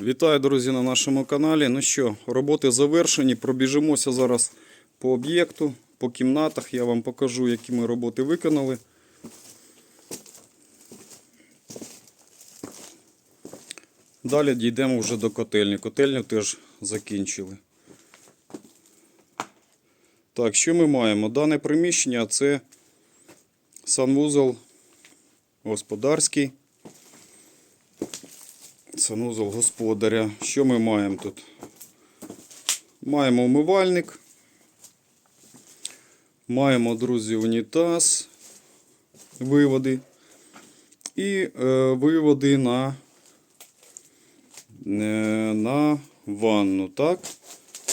Вітаю, друзі, на нашому каналі. Ну що, роботи завершені. Пробіжимося зараз по об'єкту, по кімнатах. Я вам покажу, які ми роботи виконали. Далі дійдемо вже до котельні. Котельню теж закінчили. Так, що ми маємо? Дане приміщення це санвузол господарський. Санузел господаря. Що ми маємо тут? Маємо умивальник. Маємо, друзі, унітаз, виводи. І е, виводи на, е, на ванну. Так?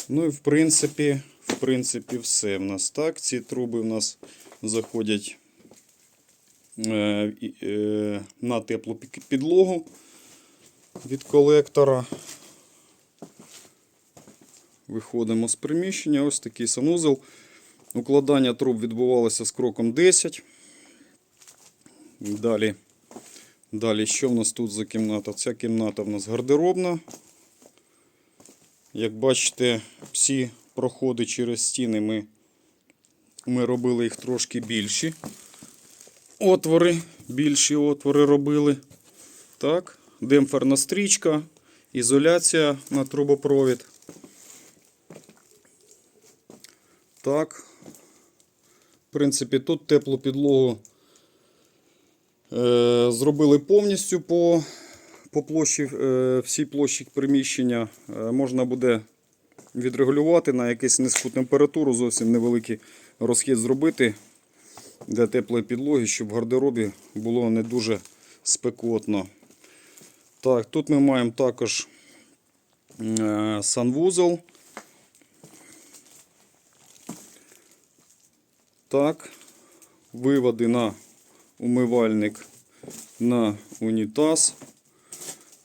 Ну і в принципі, в принципі, все в нас так. Ці труби в нас заходять е, е, на теплу підлогу від колектора. Виходимо з приміщення. Ось такий санузел. Укладання труб відбувалося з кроком 10. Далі, далі, що в нас тут за кімната? Ця кімната в нас гардеробна. Як бачите, всі проходи через стіни ми, ми робили їх трошки більші. Отвори, більші отвори робили. Так, демпферна стрічка, ізоляція на трубопровід. Так. В принципі, тут теплу підлогу е, зробили повністю по, по площі, е, всій площі приміщення. Е, можна буде відрегулювати на якусь низьку температуру, зовсім невеликий розхід зробити для теплої підлоги, щоб в гардеробі було не дуже спекотно. Так, тут ми маємо також е, санвузол. Так, виводи на умивальник на унітаз.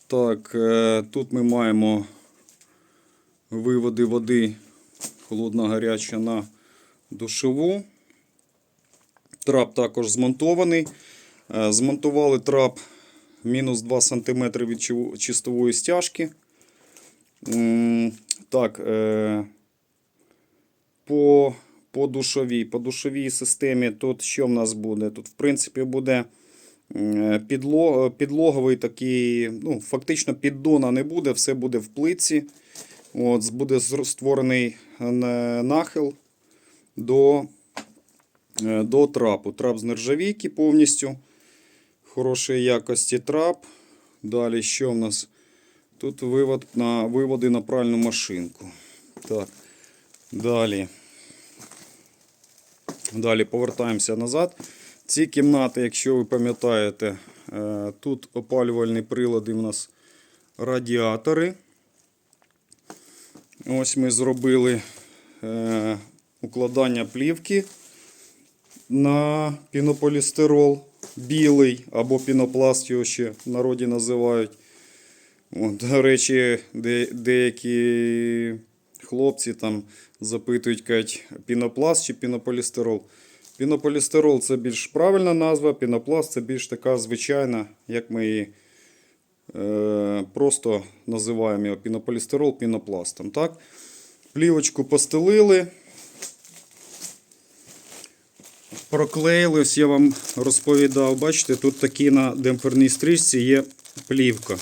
Так, е, тут ми маємо виводи води холодна гаряча на душову. Трап також змонтований. Е, Змонтували трап мінус 2 см від чистової стяжки. Так, е, по, по душовій, по душовій системі тут що в нас буде? Тут, в принципі, буде підло, підлоговий такий, ну, фактично піддона не буде, все буде в плитці. От, буде створений е, нахил до, е, до трапу. Трап з нержавійки повністю. Хорошої якості трап. Далі що в нас? Тут вивод на, виводи на пральну машинку. Так. Далі. Далі повертаємося назад. Ці кімнати, якщо ви пам'ятаєте, е, тут опалювальні прилади у нас радіатори. Ось ми зробили е, укладання плівки на пінополістирол білий або пінопласт його ще в народі називають. От, до речі, де, деякі хлопці там запитують, кажуть, пінопласт чи пінополістирол. Пінополістирол це більш правильна назва, пінопласт це більш така звичайна, як ми її е, просто називаємо його пінополістирол пінопластом. Так? Плівочку постелили. Проклеїли, ось я вам розповідав, бачите, тут такі на демпферній стрічці є плівка.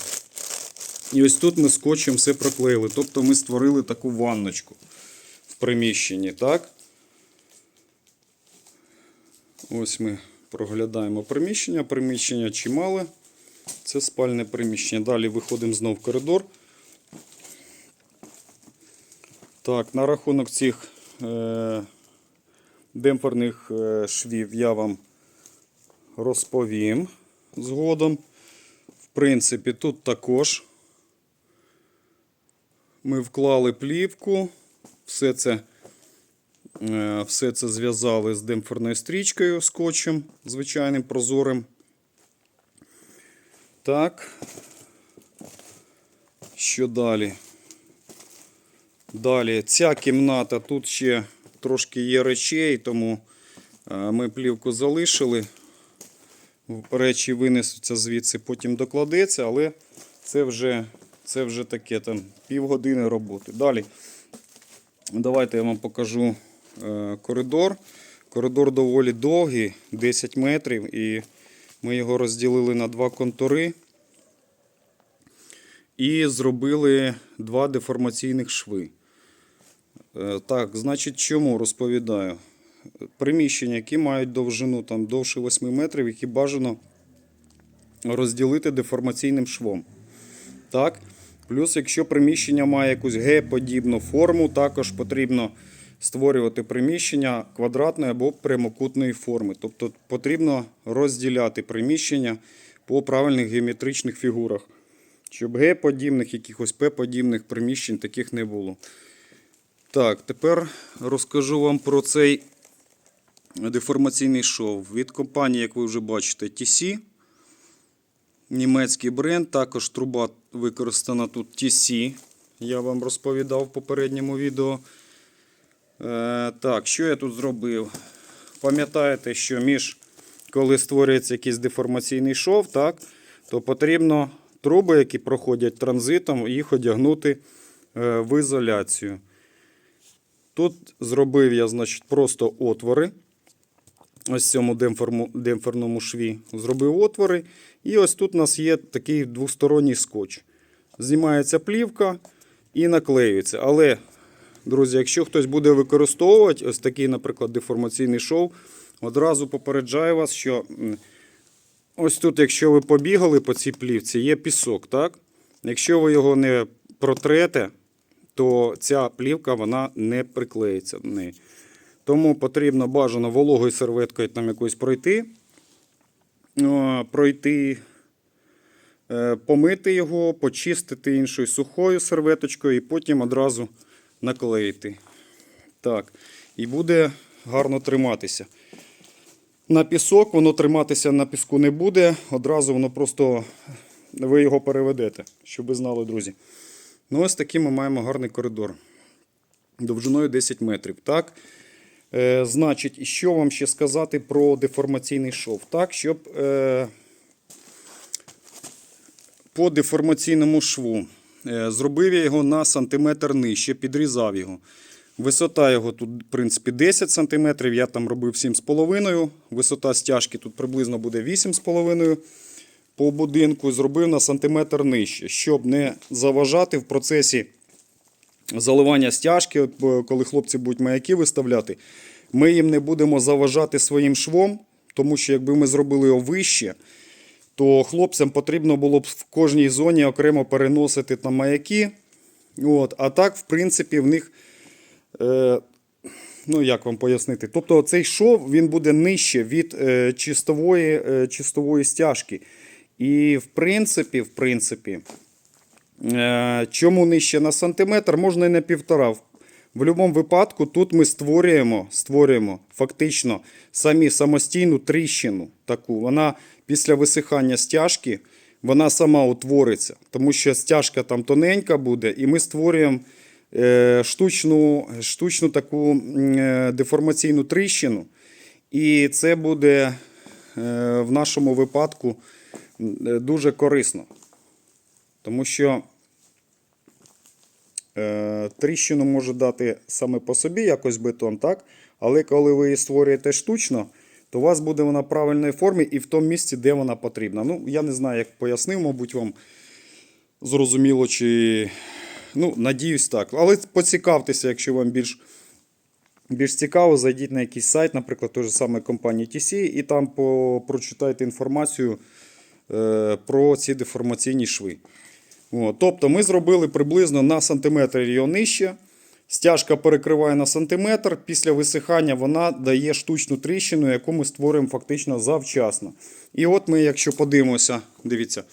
І ось тут ми скотчем все проклеїли. Тобто ми створили таку ванночку в приміщенні. так? Ось ми проглядаємо приміщення. Приміщення чимале. Це спальне приміщення. Далі виходимо знову в коридор. Так, на рахунок цих е, демпферних е, швів я вам розповім згодом. В принципі, тут також ми вклали плівку, все це, е, все це зв'язали з демпферною стрічкою скотчем, звичайним прозорим. Так. Що далі? Далі, ця кімната, тут ще трошки є речей, тому е, ми плівку залишили. Речі винесуться звідси, потім докладеться, але це вже це вже таке там півгодини роботи. Далі. Давайте я вам покажу е, коридор. Коридор доволі довгий, 10 метрів, і ми його розділили на два контури і зробили два деформаційних шви. Е, Так, значить, чому розповідаю? Приміщення, які мають довжину там, довше 8 метрів, які бажано розділити деформаційним швом. Так? Плюс, якщо приміщення має якусь Г-подібну форму, також потрібно створювати приміщення квадратної або прямокутної форми. Тобто потрібно розділяти приміщення по правильних геометричних фігурах, щоб Г-подібних, якихось П-подібних приміщень таких не було. Так, тепер розкажу вам про цей деформаційний шов від компанії, як ви вже бачите, TC. Німецький бренд, також труба використана тут TC. Я вам розповідав в попередньому відео. Е, так, що я тут зробив? Пам'ятаєте, що між, коли створюється якийсь деформаційний шов, так, то потрібно труби, які проходять транзитом, їх одягнути е, в ізоляцію. Тут зробив я значить, просто отвори. Ось цьому демпферму- демпферному шві зробив отвори. І ось тут у нас є такий двосторонній скотч. Знімається плівка і наклеюється. Але, друзі, якщо хтось буде використовувати ось такий, наприклад, деформаційний шов, одразу попереджаю вас, що ось тут, якщо ви побігали по цій плівці, є пісок. так? Якщо ви його не протрете, то ця плівка вона не приклеїться до неї. Тому потрібно бажано вологою серветкою там якось пройти, пройти, е, помити його, почистити іншою сухою серветочкою і потім одразу наклеїти. Так, і буде гарно триматися. На пісок воно триматися на піску не буде, одразу воно просто ви його переведете, щоб ви знали, друзі. Ну, ось такий ми маємо гарний коридор. Довжиною 10 метрів. Так? Е, значить, що вам ще сказати про деформаційний шов? Так, щоб е, по деформаційному шву е, зробив я його на сантиметр нижче, підрізав його. Висота його тут, в принципі, 10 см, я там робив 7,5 Висота стяжки тут приблизно буде 8,5 по будинку. Зробив на сантиметр нижче, щоб не заважати в процесі заливання стяжки, коли хлопці будуть маяки виставляти, ми їм не будемо заважати своїм швом, тому що якби ми зробили його вище, то хлопцям потрібно було б в кожній зоні окремо переносити там маяки. От, а так, в принципі, в них. Е, Ну, як вам пояснити? Тобто цей шов він буде нижче від е, чистової, е, чистової стяжки. І в принципі, в принципі, Е, Чому нижче на сантиметр, можна і на півтора. В будь-якому випадку тут ми створюємо, створюємо фактично самі самостійну тріщину. Таку. Вона після висихання стяжки вона сама утвориться, тому що стяжка там тоненька буде, і ми створюємо е, штучну, штучну таку е, деформаційну тріщину. І це буде в нашому випадку дуже корисно. Тому що е, тріщину може дати саме по собі якось бетон, так? Але коли ви її створюєте штучно, то у вас буде вона правильної форми і в тому місці, де вона потрібна. Ну, я не знаю, як пояснив, мабуть, вам зрозуміло, чи. Ну, надіюсь, так. Але поцікавтеся, якщо вам більш, більш цікаво, зайдіть на якийсь сайт, наприклад, той же самої компанії TC, і там по, прочитайте інформацію е, про ці деформаційні шви. Тобто ми зробили приблизно на сантиметр його нижче. Стяжка перекриває на сантиметр. Після висихання вона дає штучну тріщину, яку ми створюємо фактично завчасно. І от ми, якщо подивимося, дивіться,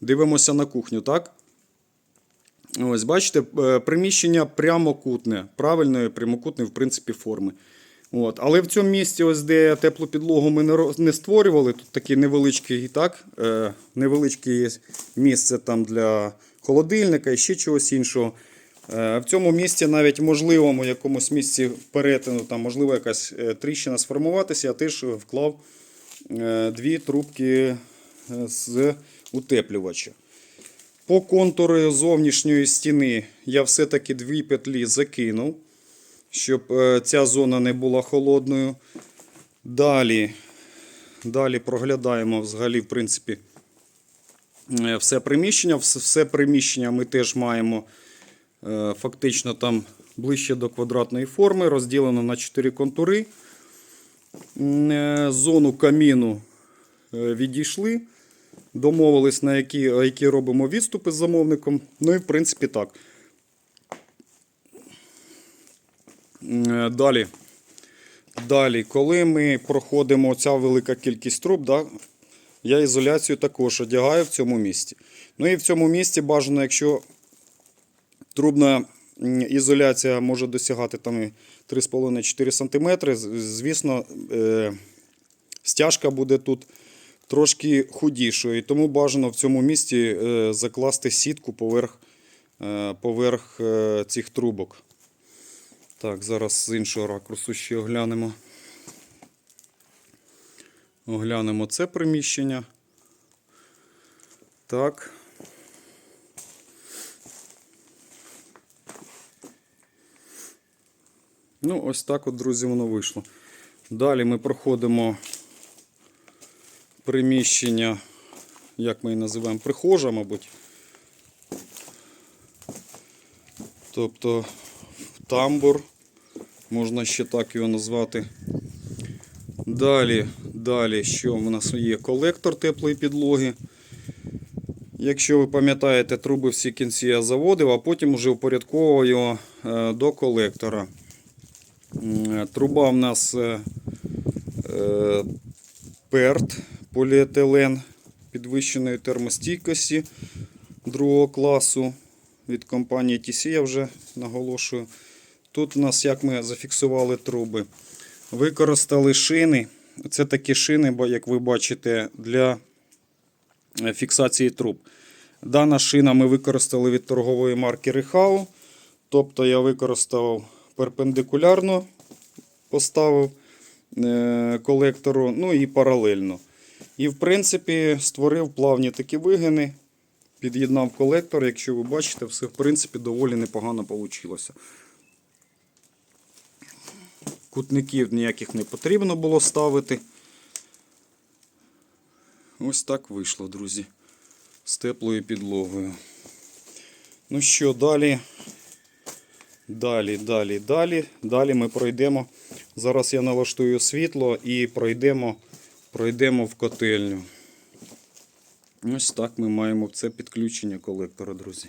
дивимося на кухню, так? Ось, бачите, е, приміщення прямокутне, правильної прямокутної, в принципі, форми. От. Але в цьому місці, ось де теплу підлогу ми не, не створювали, тут таке невеличке, так, е, невеличке місце там для холодильника і ще чогось іншого. Е, в цьому місці, навіть можливому якомусь місці перетину, там можливо якась е, тріщина сформуватися, я теж вклав е, дві трубки е, з утеплювача. По контуру зовнішньої стіни я все-таки дві петлі закинув, щоб е, ця зона не була холодною. Далі, далі проглядаємо взагалі, в принципі, е, все приміщення. Все, приміщення ми теж маємо е, фактично там ближче до квадратної форми, розділено на 4 контури. Зону каміну відійшли. Домовились, на які, які робимо відступи з замовником. Ну і в принципі так. М, е, Далі. Далі, коли ми проходимо ця велика кількість труб, да, я ізоляцію також одягаю в цьому місці. Ну і в цьому місці бажано, якщо трубна ізоляція може досягати там 3,5-4 см, звісно, е, стяжка буде тут трошки худішою. І тому бажано в цьому місці е, закласти сітку поверх, е, поверх е, цих трубок. Так, зараз з іншого ракурсу ще оглянемо. Оглянемо це приміщення. Так. Ну, ось так от, друзі, воно вийшло. Далі ми проходимо приміщення, як ми її називаємо, прихожа, мабуть. Тобто тамбур, можна ще так його назвати. Далі, далі, що в нас є колектор теплої підлоги. Якщо ви пам'ятаєте, труби всі кінці я заводив, а потім вже упорядковував його е, до колектора. Е, Труба в нас е, перт поліетилен підвищеної термостійкості другого класу від компанії TC, я вже наголошую. Тут у нас як ми зафіксували труби. Використали шини. Це такі шини, як ви бачите, для е, фіксації труб. Дана шина ми використали від торгової марки Рихау. Тобто я використав перпендикулярно, поставив е, колектору, ну і паралельно. І в принципі створив плавні такі вигини, під'єднав колектор. Якщо ви бачите, все в принципі доволі непогано вийшло. Кутників ніяких не потрібно було ставити. Ось так вийшло, друзі. З теплою підлогою. Ну що, далі. Далі, далі, далі. Далі ми пройдемо. Зараз я налаштую світло і пройдемо, пройдемо в котельню. Ось так ми маємо це підключення колектора, друзі.